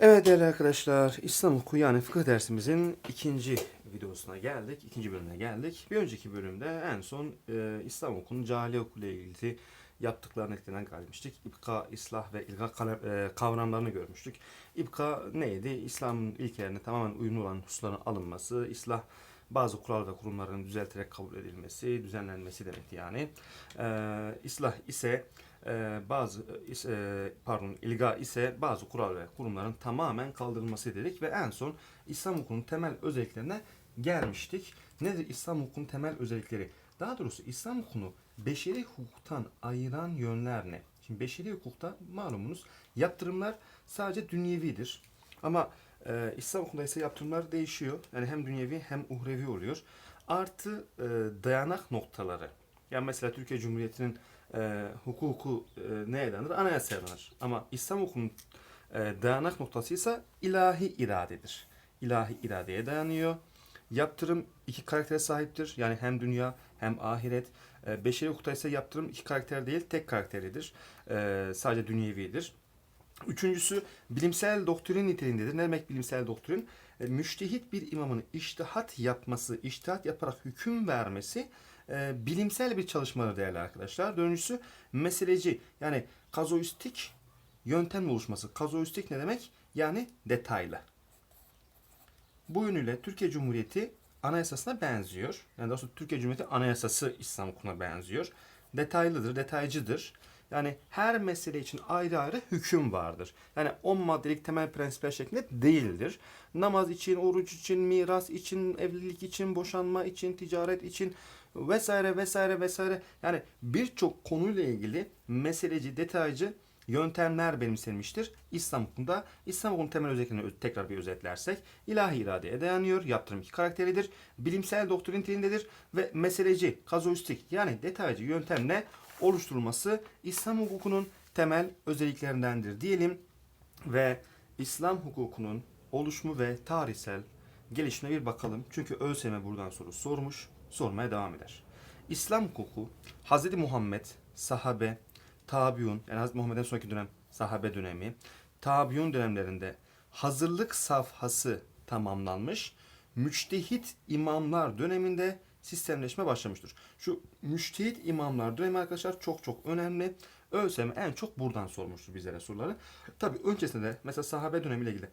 Evet değerli arkadaşlar, İslam hukuku yani fıkıh dersimizin ikinci videosuna geldik, ikinci bölümüne geldik. Bir önceki bölümde en son e, İslam hukukunun cahiliye hukukuyla ilgili yaptıklarını eklenen gelmiştik. İbka, islah ve ilga e, kavramlarını görmüştük. İbka neydi? İslam'ın ilkelerine tamamen uyumlu olan hususların alınması, islah bazı kural ve kurumların düzelterek kabul edilmesi, düzenlenmesi demekti yani. E, islah ise e, bazı e, is- e, pardon ilga ise bazı kural ve kurumların tamamen kaldırılması dedik ve en son İslam hukukunun temel özelliklerine gelmiştik. Nedir İslam hukukunun temel özellikleri? Daha doğrusu İslam hukukunu beşeri hukuktan ayıran yönler ne? Şimdi beşeri hukukta malumunuz yaptırımlar sadece dünyevidir. Ama e, İslam hukukunda ise yaptırımlar değişiyor. Yani hem dünyevi hem uhrevi oluyor. Artı e, dayanak noktaları. Yani mesela Türkiye Cumhuriyeti'nin e, hukuku e, neye dayanır? Anayasaya dayanır. Ama İslam hukukunun e, dayanak noktası ise ilahi iradedir. İlahi iradeye dayanıyor. Yaptırım iki karaktere sahiptir. Yani hem dünya hem ahiret. E, beşeri hukukta ise yaptırım iki karakter değil tek karakteridir. E, sadece dünyevidir. Üçüncüsü bilimsel doktrin niteliğindedir. Ne demek bilimsel doktrin? E, müştehit bir imamın iştihat yapması, iştihat yaparak hüküm vermesi e, bilimsel bir çalışmadır değerli arkadaşlar. Dördüncüsü meseleci yani kazuistik yöntem oluşması. Kazuistik ne demek? Yani detaylı. Bu yönüyle Türkiye Cumhuriyeti anayasasına benziyor. Yani daha doğrusu Türkiye Cumhuriyeti anayasası İslam hukukuna benziyor. Detaylıdır, detaycıdır. Yani her mesele için ayrı ayrı hüküm vardır. Yani 10 maddelik temel prensipler şeklinde değildir. Namaz için, oruç için, miras için, evlilik için, boşanma için, ticaret için vesaire vesaire vesaire. Yani birçok konuyla ilgili meseleci, detaycı yöntemler benimsenmiştir. İslam hukukunda İslam hukukunun temel özelliklerini tekrar bir özetlersek ilahi iradeye dayanıyor, yaptırım iki karakteridir, bilimsel doktrin niteliğindedir ve meseleci, kazuistik yani detaycı yöntemle oluşturulması İslam hukukunun temel özelliklerindendir diyelim ve İslam hukukunun oluşumu ve tarihsel gelişine bir bakalım. Çünkü ÖSYM buradan soru sormuş, sormaya devam eder. İslam hukuku Hz. Muhammed, sahabe, tabiun yani Hz. Muhammed'den sonraki dönem sahabe dönemi, tabiun dönemlerinde hazırlık safhası tamamlanmış, müçtehit imamlar döneminde sistemleşme başlamıştır. Şu müçtehit imamlar dönemi arkadaşlar çok çok önemli. ÖSYM en çok buradan sormuştur bizlere soruları. Tabi öncesinde de mesela sahabe dönemiyle ilgili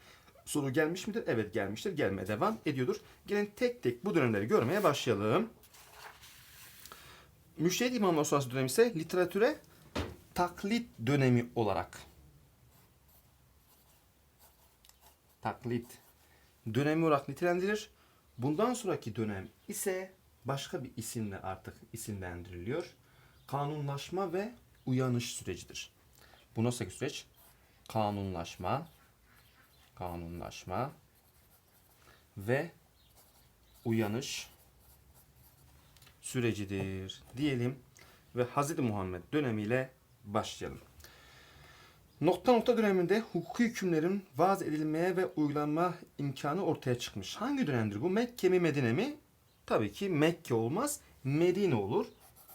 soru gelmiş midir? Evet gelmiştir. Gelmeye devam ediyordur. Gelin tek tek bu dönemleri görmeye başlayalım. Müştehit imamlar sonrası dönem ise literatüre taklit dönemi olarak taklit dönemi olarak nitelendirir. Bundan sonraki dönem ise başka bir isimle artık isimlendiriliyor. Kanunlaşma ve uyanış sürecidir. Bu nasıl bir süreç? Kanunlaşma, kanunlaşma ve uyanış sürecidir diyelim ve Hz. Muhammed dönemiyle başlayalım. Nokta nokta döneminde hukuki hükümlerin vaz edilmeye ve uygulanma imkanı ortaya çıkmış. Hangi dönemdir bu? Mekke mi Medine mi? Tabii ki Mekke olmaz, Medine olur.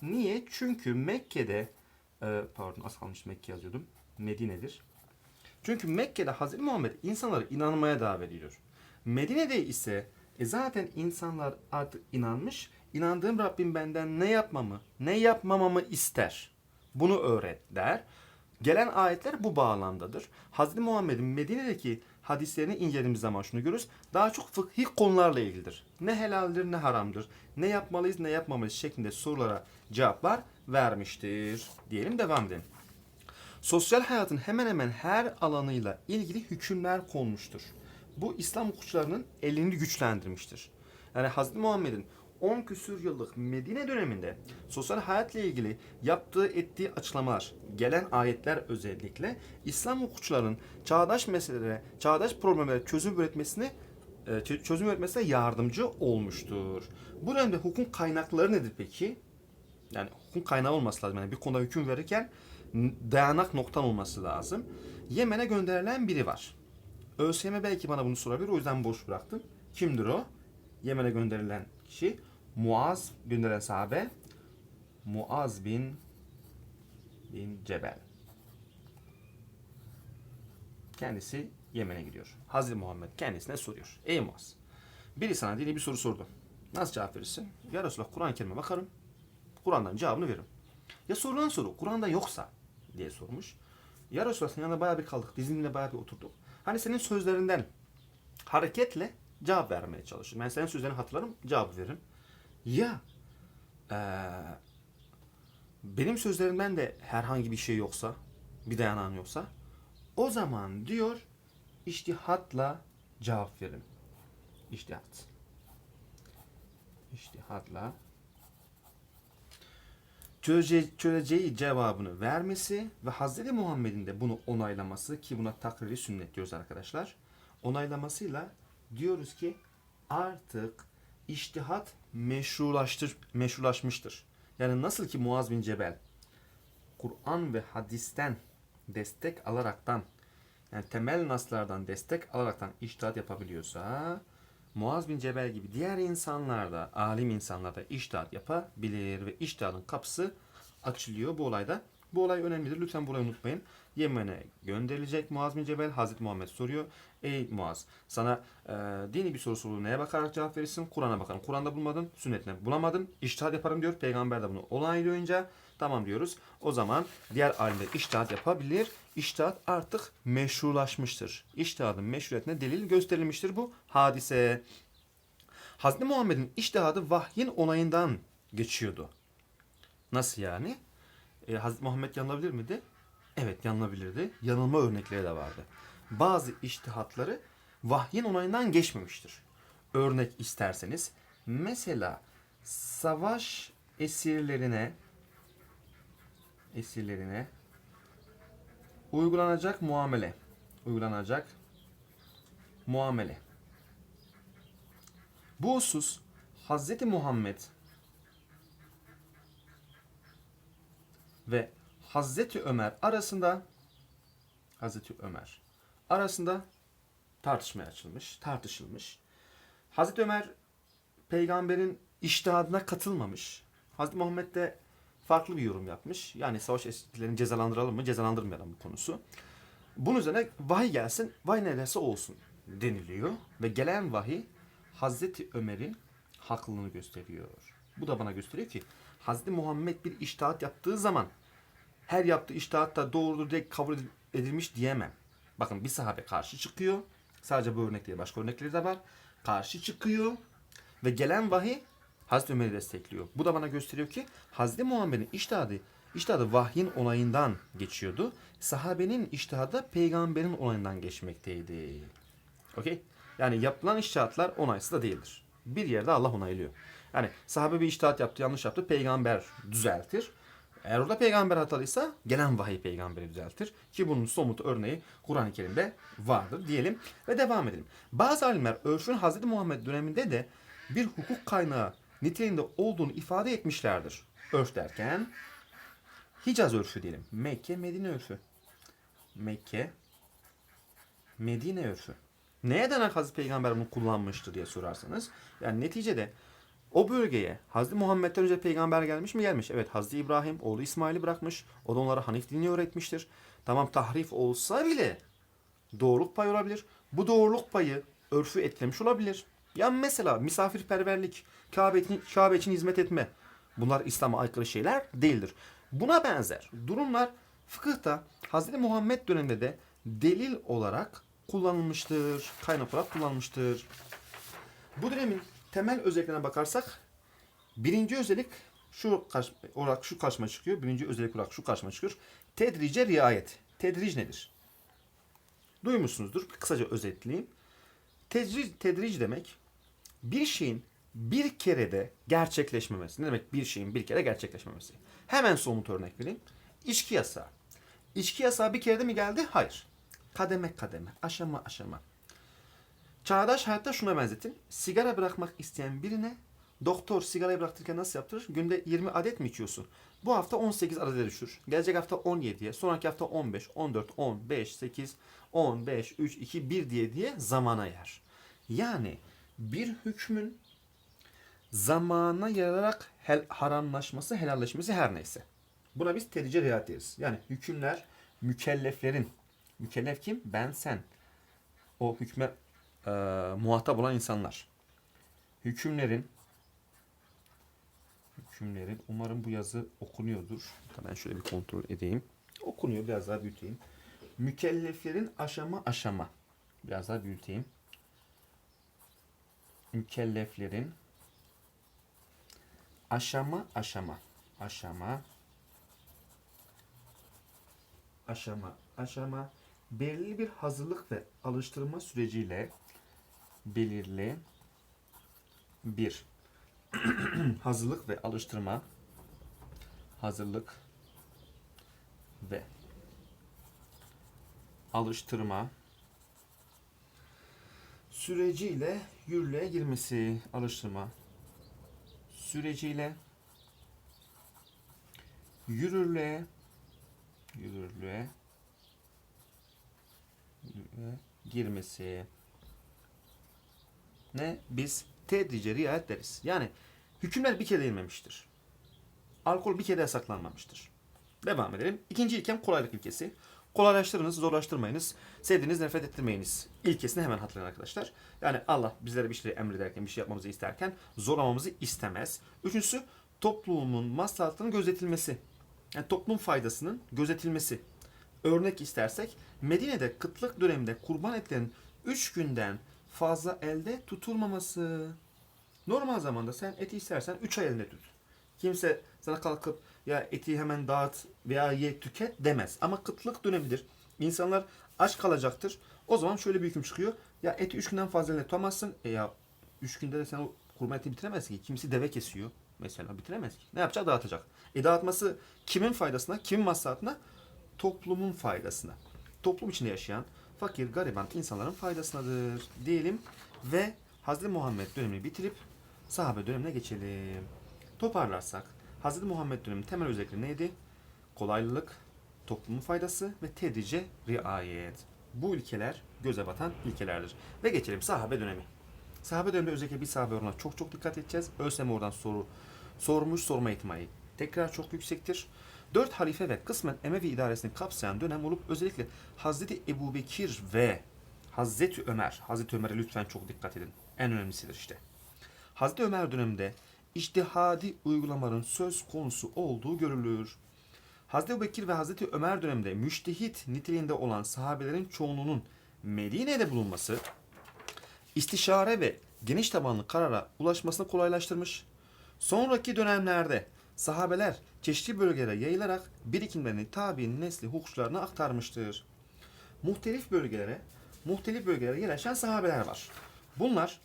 Niye? Çünkü Mekke'de, e, pardon az kalmış Mekke yazıyordum. Medine'dir. Çünkü Mekke'de Hazreti Muhammed insanları inanmaya davet ediyor. Medine'de ise e zaten insanlar artık inanmış. İnandığım Rabbim benden ne yapmamı, ne yapmamamı ister. Bunu öğret der. Gelen ayetler bu bağlamdadır. Hazreti Muhammed'in Medine'deki hadislerini incelediğimiz zaman şunu görürüz. Daha çok fıkhi konularla ilgilidir. Ne helaldir ne haramdır. Ne yapmalıyız ne yapmamalıyız şeklinde sorulara cevaplar vermiştir. Diyelim devam edelim. Sosyal hayatın hemen hemen her alanıyla ilgili hükümler konmuştur. Bu İslam hukukçularının elini güçlendirmiştir. Yani Hazreti Muhammed'in 10 küsür yıllık Medine döneminde sosyal hayatla ilgili yaptığı ettiği açıklamalar, gelen ayetler özellikle İslam hukukçuların çağdaş meselelere, çağdaş problemlere çözüm üretmesini e, çö- çözüm üretmesine yardımcı olmuştur. Bu dönemde hukukun kaynakları nedir peki? Yani hukukun kaynağı olması lazım. Yani bir konuda hüküm verirken dayanak noktan olması lazım. Yemen'e gönderilen biri var. ÖSYM belki bana bunu sorabilir. O yüzden boş bıraktım. Kimdir o? Yemen'e gönderilen kişi Muaz gönderilen sahabe Muaz bin bin Cebel. Kendisi Yemen'e gidiyor. Hazreti Muhammed kendisine soruyor. Ey Muaz, biri sana dini bir soru sordu. Nasıl cevap verirsin? Ya Resulallah Kur'an-ı Kerim'e bakarım. Kur'an'dan cevabını veririm. Ya sorulan soru Kur'an'da yoksa diye sormuş. Ya Resulallah yanında bayağı bir kaldık. Bizimle bayağı bir oturduk. Hani senin sözlerinden hareketle cevap vermeye çalışırım. Ben senin sözlerini hatırlarım, cevap veririm. Ya eee, benim sözlerimden de herhangi bir şey yoksa, bir dayanan yoksa o zaman diyor iştihatla cevap verin. İştihat. İştihatla çözece- çözeceği cevabını vermesi ve Hazreti Muhammed'in de bunu onaylaması ki buna takriri sünnet diyoruz arkadaşlar. Onaylamasıyla diyoruz ki artık iştihat meşrulaştır, meşrulaşmıştır. Yani nasıl ki Muaz bin Cebel Kur'an ve hadisten destek alaraktan yani temel naslardan destek alaraktan iştihat yapabiliyorsa Muaz bin Cebel gibi diğer insanlar da, alim insanlar da iştihat yapabilir ve iştihadın kapısı açılıyor bu olayda. Bu olay önemlidir. Lütfen burayı unutmayın. Yemen'e gönderilecek Muaz bin Cebel. Hazreti Muhammed soruyor. Ey Muaz sana e, dini bir soru sorulur. Neye bakarak cevap verirsin? Kur'an'a bakarım. Kur'an'da bulmadın. Sünnetine bulamadın. İştihat yaparım diyor. Peygamber de bunu onaylayınca tamam diyoruz. O zaman diğer alimler iştihat yapabilir. İştihat artık meşrulaşmıştır. İştihadın meşruiyetine delil gösterilmiştir bu hadise. Hazreti Muhammed'in iştihadı vahyin onayından geçiyordu. Nasıl yani? E, Hazreti Muhammed yanılabilir miydi? Evet yanılabilirdi. Yanılma örnekleri de vardı. Bazı iştihatları vahyin onayından geçmemiştir. Örnek isterseniz mesela savaş esirlerine esirlerine uygulanacak muamele uygulanacak muamele bu husus Hazreti Muhammed ve Hazreti Ömer arasında Hazreti Ömer arasında tartışmaya açılmış, tartışılmış. Hazreti Ömer peygamberin iştihadına katılmamış. Hazreti Muhammed de farklı bir yorum yapmış. Yani savaş esirlerini cezalandıralım mı, cezalandırmayalım mı konusu. Bunun üzerine vahiy gelsin, vahiy ne derse olsun deniliyor. Ve gelen vahiy Hazreti Ömer'in haklılığını gösteriyor. Bu da bana gösteriyor ki Hazreti Muhammed bir iştihat yaptığı zaman her yaptığı iştihat da doğrudur diye kabul edilmiş diyemem. Bakın bir sahabe karşı çıkıyor. Sadece bu örnek değil başka örnekleri de var. Karşı çıkıyor ve gelen vahiy Hazreti Ömer'i destekliyor. Bu da bana gösteriyor ki Hazreti Muhammed'in iştihadı, iştihadı vahyin olayından geçiyordu. Sahabenin iştihadı peygamberin olayından geçmekteydi. Okey? Yani yapılan iştihatlar onaysız da değildir. Bir yerde Allah onaylıyor. Yani sahabe bir iştihat yaptı, yanlış yaptı, peygamber düzeltir. Eğer orada peygamber hatalıysa gelen vahiy peygamberi düzeltir. Ki bunun somut örneği Kur'an-ı Kerim'de vardır diyelim ve devam edelim. Bazı alimler örfün Hz. Muhammed döneminde de bir hukuk kaynağı niteliğinde olduğunu ifade etmişlerdir. Örf derken Hicaz örfü diyelim. Mekke, Medine örfü. Mekke, Medine örfü. Neye dayanarak Hazreti Peygamber bunu kullanmıştır diye sorarsanız. Yani neticede o bölgeye Hazreti Muhammed'den önce peygamber gelmiş mi? Gelmiş. Evet Hazreti İbrahim oğlu İsmail'i bırakmış. O da onlara Hanif dinini öğretmiştir. Tamam tahrif olsa bile doğruluk payı olabilir. Bu doğruluk payı örfü etkilemiş olabilir. Ya mesela misafirperverlik, Kabe için, Kabe için hizmet etme. Bunlar İslam'a aykırı şeyler değildir. Buna benzer durumlar fıkıhta Hazreti Muhammed döneminde de delil olarak kullanılmıştır. Kaynak olarak kullanılmıştır. Bu dönemin temel özelliklerine bakarsak birinci özellik şu karş, olarak şu karşıma çıkıyor. Birinci özellik olarak şu karşıma çıkıyor. Tedrice riayet. Tedric nedir? Duymuşsunuzdur. Kısaca özetleyeyim. Tedric, tedric demek bir şeyin bir kerede gerçekleşmemesi. Ne demek bir şeyin bir kere gerçekleşmemesi? Hemen somut örnek vereyim. İçki yasağı. İçki yasağı bir kerede mi geldi? Hayır. Kademe kademe, aşama aşama. Çağdaş hayatta şuna benzetin. Sigara bırakmak isteyen birine doktor sigarayı bıraktırırken nasıl yaptırır? Günde 20 adet mi içiyorsun? Bu hafta 18 adete düşür. Gelecek hafta 17'ye, sonraki hafta 15, 14, 10, 5, 8, 10, 5, 3, 2, 1 diye diye zamana yer. Yani bir hükmün zamana yararak hel, haramlaşması, helalleşmesi her neyse. Buna biz tedice riayet deriz. Yani hükümler mükelleflerin Mükellef kim? Ben sen. O hükme e, muhatap olan insanlar. Hükümlerin hükümlerin umarım bu yazı okunuyordur. Ben şöyle bir kontrol edeyim. Okunuyor biraz daha büyüteyim. Mükelleflerin aşama aşama. Biraz daha büyüteyim. Mükelleflerin aşama aşama aşama aşama aşama belirli bir hazırlık ve alıştırma süreciyle belirli bir hazırlık ve alıştırma hazırlık ve alıştırma süreciyle yürürlüğe girmesi alıştırma süreciyle yürürlüğe yürürlüğe girmesi ne biz tedrice riayet deriz. Yani hükümler bir kere değinmemiştir. Alkol bir kere yasaklanmamıştır. Devam edelim. İkinci ilkem kolaylık ilkesi. Kolaylaştırınız, zorlaştırmayınız. Sevdiğiniz, nefret ettirmeyiniz. İlkesini hemen hatırlayın arkadaşlar. Yani Allah bizlere bir şey emrederken, bir şey yapmamızı isterken zorlamamızı istemez. Üçüncüsü toplumun maslahatının gözetilmesi. Yani toplum faydasının gözetilmesi. Örnek istersek Medine'de kıtlık döneminde kurban etlerin 3 günden fazla elde tutulmaması. Normal zamanda sen eti istersen 3 ay elinde tut. Kimse sana kalkıp ya eti hemen dağıt veya ye tüket demez. Ama kıtlık dönemidir. İnsanlar aç kalacaktır. O zaman şöyle bir hüküm çıkıyor. Ya eti 3 günden fazla tutamazsın. E ya 3 günde de sen o kurban etini bitiremezsin ki. Kimisi deve kesiyor. Mesela bitiremez ki. Ne yapacak? Dağıtacak. E dağıtması kimin faydasına? Kimin maslahatına? Toplumun faydasına. Toplum içinde yaşayan fakir, gariban insanların faydasınadır diyelim ve Hazreti Muhammed dönemini bitirip sahabe dönemine geçelim. Toparlarsak Hazreti Muhammed döneminin temel özellikleri neydi? Kolaylık, toplumun faydası ve tedrice riayet. Bu ilkeler göze batan ilkelerdir. Ve geçelim sahabe dönemi. Sahabe döneminde özellikle bir sahabe oranına çok çok dikkat edeceğiz. ÖSYM oradan soru sormuş sorma ihtimali tekrar çok yüksektir. Dört halife ve kısmen Emevi idaresini kapsayan dönem olup özellikle Hazreti Ebu Bekir ve Hazreti Ömer, Hazreti Ömer'e lütfen çok dikkat edin. En önemlisidir işte. Hazreti Ömer döneminde içtihadi uygulamaların söz konusu olduğu görülür. Hazreti Bekir ve Hazreti Ömer döneminde müştehit niteliğinde olan sahabelerin çoğunluğunun Medine'de bulunması, istişare ve geniş tabanlı karara ulaşmasını kolaylaştırmış. Sonraki dönemlerde sahabeler çeşitli bölgelere yayılarak birikimlerini tabi'in nesli hukukçularına aktarmıştır. Muhtelif bölgelere, muhtelif bölgelere yerleşen sahabeler var. Bunlar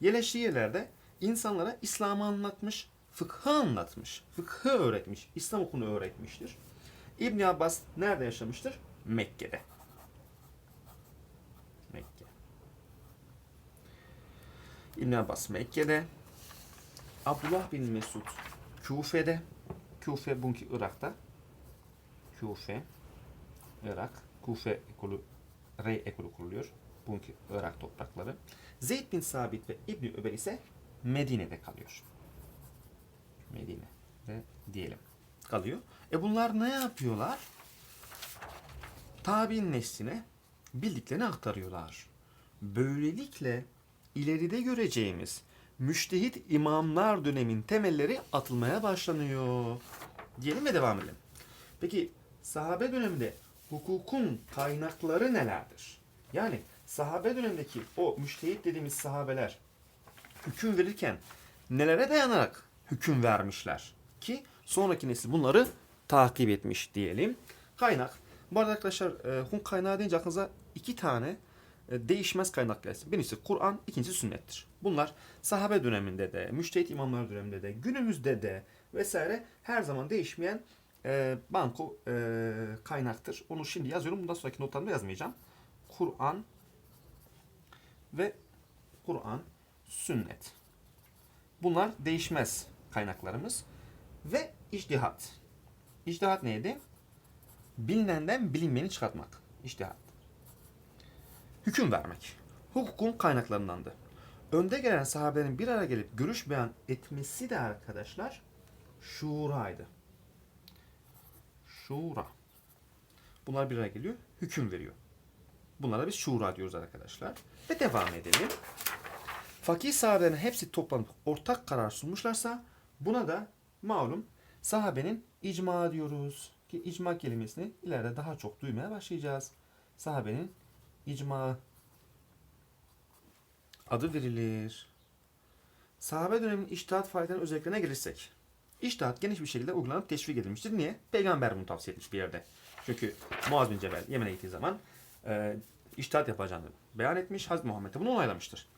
yerleştiği yerlerde insanlara İslam'ı anlatmış, fıkhı anlatmış, fıkhı öğretmiş, İslam okunu öğretmiştir. İbn Abbas nerede yaşamıştır? Mekke'de. Mekke. İbn Abbas Mekke'de. Abdullah bin Mesud Küfe'de. Küfe bugünkü Irak'ta. Küfe, Irak. Küfe ekolü, Rey ekolü kuruluyor. Bugünkü Irak toprakları. Zeyd bin Sabit ve İbni Ömer ise Medine'de kalıyor. Medine'de diyelim. Kalıyor. E bunlar ne yapıyorlar? Tabi'in nesline bildiklerini aktarıyorlar. Böylelikle ileride göreceğimiz müştehit imamlar dönemin temelleri atılmaya başlanıyor. Diyelim ve devam edelim. Peki sahabe döneminde hukukun kaynakları nelerdir? Yani sahabe dönemindeki o müştehit dediğimiz sahabeler hüküm verirken nelere dayanarak hüküm vermişler ki sonraki nesil bunları takip etmiş diyelim. Kaynak. Bu arada arkadaşlar e, hukuk kaynağı deyince aklınıza iki tane e, değişmez kaynak gelsin. Birincisi Kur'an, ikincisi sünnettir. Bunlar sahabe döneminde de, müştehit imamlar döneminde de, günümüzde de vesaire her zaman değişmeyen e, banko e, kaynaktır. Onu şimdi yazıyorum. Bundan sonraki notlarımda yazmayacağım. Kur'an ve Kur'an, sünnet. Bunlar değişmez kaynaklarımız. Ve içtihat. İçtihat neydi? Bilinenden bilinmeyeni çıkartmak. İçtihat. Hüküm vermek. Hukukun kaynaklarındandı. Önde gelen sahabelerin bir araya gelip görüş beyan etmesi de arkadaşlar şuraydı. Şura. Bunlar bir araya geliyor. hüküm veriyor. Bunlara biz şura diyoruz arkadaşlar. Ve devam edelim. Fakih sahabelerin hepsi toplanıp ortak karar sunmuşlarsa buna da malum sahabenin icma diyoruz. Ki icma kelimesini ileride daha çok duymaya başlayacağız. Sahabenin icma adı verilir. Sahabe döneminin iştihat faaliyetlerinin özelliklerine gelirsek. İştihat geniş bir şekilde uygulanıp teşvik edilmiştir. Niye? Peygamber bunu tavsiye etmiş bir yerde. Çünkü Muaz bin Cebel Yemen'e gittiği zaman e, iştihat yapacağını beyan etmiş. Hazreti Muhammed de bunu onaylamıştır.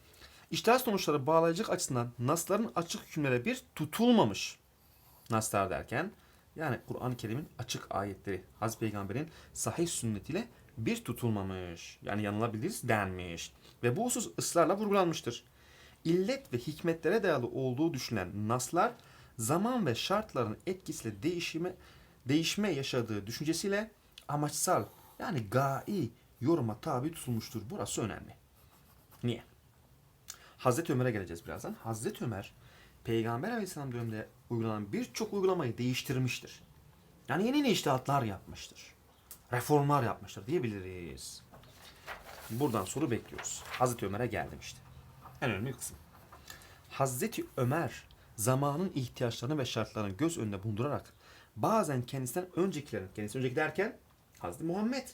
İştihat sonuçları bağlayıcılık açısından nasların açık hükümlere bir tutulmamış. Naslar derken yani Kur'an-ı Kerim'in açık ayetleri Hazreti Peygamber'in sahih sünnetiyle bir tutulmamış. Yani yanılabiliriz denmiş. Ve bu husus ısrarla vurgulanmıştır. İllet ve hikmetlere dayalı olduğu düşünülen naslar zaman ve şartların etkisiyle değişime, değişme yaşadığı düşüncesiyle amaçsal yani gai yoruma tabi tutulmuştur. Burası önemli. Niye? Hazreti Ömer'e geleceğiz birazdan. Hazreti Ömer Peygamber Aleyhisselam döneminde uygulanan birçok uygulamayı değiştirmiştir. Yani yeni yeni iştihatlar yapmıştır. Reformlar yapmıştır diyebiliriz. Buradan soru bekliyoruz. Hazreti Ömer'e geldim işte. En önemli kısım. Hazreti Ömer zamanın ihtiyaçlarını ve şartlarını göz önünde bulundurarak bazen kendisinden öncekilerin, kendisi önceki derken Hazreti Muhammed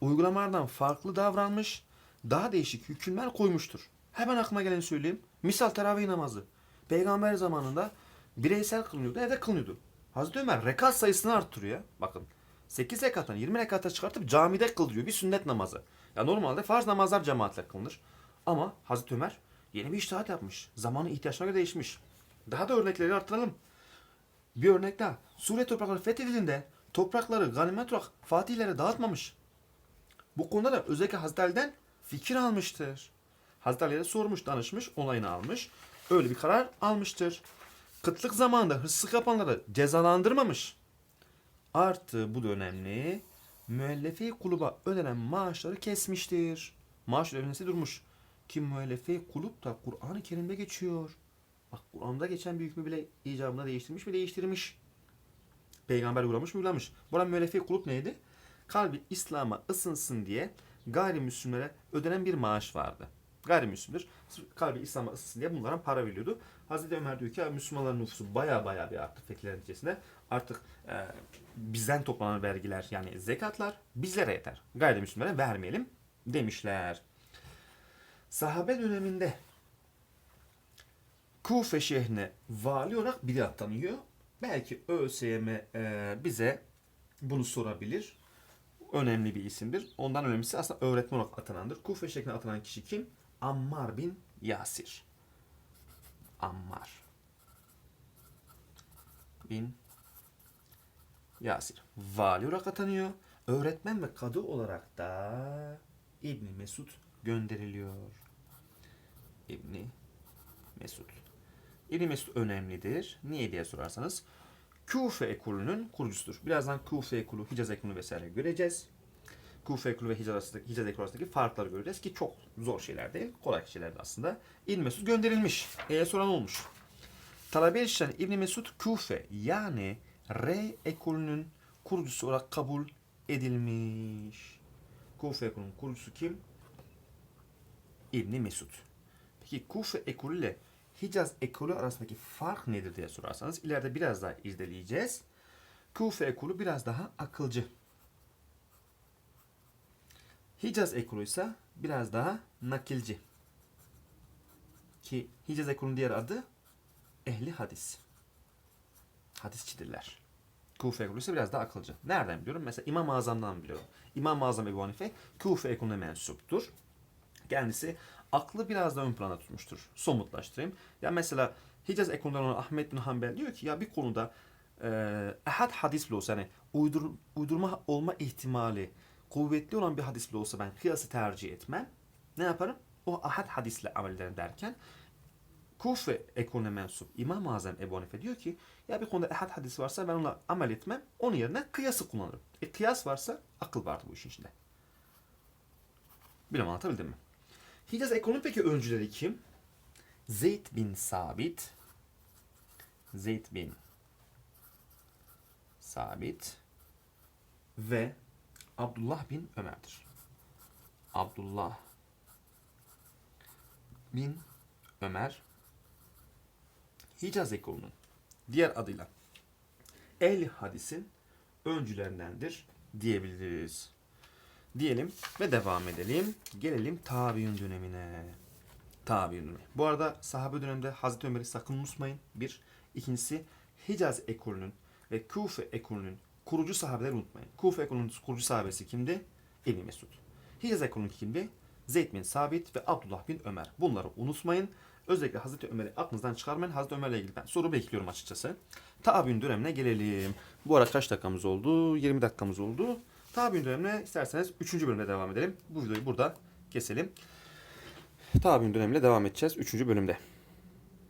uygulamalardan farklı davranmış, daha değişik hükümler koymuştur. Hemen aklıma geleni söyleyeyim. Misal teravih namazı. Peygamber zamanında bireysel kılınıyordu, evde kılınıyordu. Hazreti Ömer rekat sayısını arttırıyor. Bakın 8 rekattan 20 rekata çıkartıp camide kıldırıyor bir sünnet namazı. Ya normalde farz namazlar cemaatle kılınır. Ama Hazreti Ömer yeni bir iştihat yapmış. Zamanın ihtiyaçlarına göre değişmiş. Daha da örnekleri arttıralım. Bir örnek daha. Suriye toprakları fethedildiğinde toprakları ganimet olarak fatihlere dağıtmamış. Bu konuda da özellikle Hazreti Ali'den fikir almıştır. Hazreti Ali'ye sormuş, danışmış, onayını almış. Öyle bir karar almıştır. Kıtlık zamanında hırsızlık yapanları cezalandırmamış. Artı bu da önemli. Müellefe kuluba ödenen maaşları kesmiştir. Maaş ödemesi durmuş. Ki müellefe kulüp da Kur'an-ı Kerim'de geçiyor. Bak Kur'an'da geçen bir hükmü bile icabında değiştirmiş mi değiştirmiş. Peygamber uğramış mı uğramış. Burada müellefe kulüp neydi? Kalbi İslam'a ısınsın diye gayrimüslimlere ödenen bir maaş vardı. Gayrimüslimdir. Kalbi İslam'a ısınsın diye bunlara para veriyordu. Hazreti Ömer diyor ki "Ya Müslümanların nüfusu baya baya bir arttı fetihler neticesinde. Artık e, bizden toplanan vergiler yani zekatlar bizlere yeter. Gayrimüslimlere vermeyelim demişler. Sahabe döneminde Kufe şehrine vali olarak biri atanıyor. Belki ÖSYM e, bize bunu sorabilir. Önemli bir isimdir. Ondan önemlisi aslında öğretmen olarak atanandır. Kufe şehrine atanan kişi kim? Ammar bin Yasir. Ammar bin Yasir. Vali olarak atanıyor. Öğretmen ve kadı olarak da İbni Mesud gönderiliyor. İbni Mesud. İbni Mesud önemlidir. Niye diye sorarsanız Kufe ekolünün kurucusudur. Birazdan Kufe ekolü, Hicaz ekolü vesaire göreceğiz. Kufe ekolü ve Hicaz, arasındaki, ekolü arasındaki farkları göreceğiz ki çok zor şeyler değil. Kolay şeyler de aslında. İbni Mesud gönderilmiş. Eğer soran olmuş. Talebe yetiştiren İbni Mesud Kufe yani R ekolünün kurucusu olarak kabul edilmiş. Kufe ekolünün kurucusu kim? İbni Mesud. Peki Kufe ekolü ile Hicaz ekolü arasındaki fark nedir diye sorarsanız ileride biraz daha izleyeceğiz. Kufe ekolü biraz daha akılcı. Hicaz ekolü ise biraz daha nakilci. Ki Hicaz ekolünün diğer adı ehli hadis. Hadisçidirler. Kufe ekolü ise biraz daha akılcı. Nereden biliyorum? Mesela İmam-ı Azam'dan biliyorum. İmam-ı Azam Ebu Hanife Kufe ekolüne mensuptur. Kendisi aklı biraz daha ön plana tutmuştur. Somutlaştırayım. Ya mesela Hicaz ekolünden olan Ahmet bin Hanbel diyor ki ya bir konuda e, ehad hadis bile olsa yani uydur, uydurma olma ihtimali kuvvetli olan bir hadis bile olsa ben kıyası tercih etmem. Ne yaparım? O ahad hadisle amel ederim derken Kufe ekolüne mensup İmam-ı Azam Ebu Hanife diyor ki ya bir konuda ehad hadisi varsa ben ona amel etmem. Onun yerine kıyası kullanırım. E kıyas varsa akıl vardı bu işin içinde. Bilmem anlatabildim mi? Hicaz ekolünün peki öncüleri kim? Zeyd bin Sabit Zeyd bin Sabit ve Abdullah bin Ömer'dir. Abdullah bin Ömer Hicaz ekolunun diğer adıyla El hadisin öncülerindendir diyebiliriz. Diyelim ve devam edelim. Gelelim tabiün dönemine. Tabiün dönemi. Bu arada sahabe döneminde Hazreti Ömer'i sakın unutmayın. Bir. İkincisi Hicaz ekolünün ve Kufe ekolünün kurucu sahabeleri unutmayın. Kufe ekolünün kurucu sahabesi kimdi? İbn Mesud. Hicaz ekolünün kimdi? Zeyd bin Sabit ve Abdullah bin Ömer. Bunları unutmayın. Özellikle Hazreti Ömer'i aklınızdan çıkarmayın. Hazreti Ömer'le ilgili ben soru bekliyorum açıkçası. Tabi'in dönemine gelelim. Bu ara kaç dakikamız oldu? 20 dakikamız oldu. Tabi'in dönemine isterseniz 3. bölümde devam edelim. Bu videoyu burada keselim. Tabi'in dönemine devam edeceğiz 3. bölümde.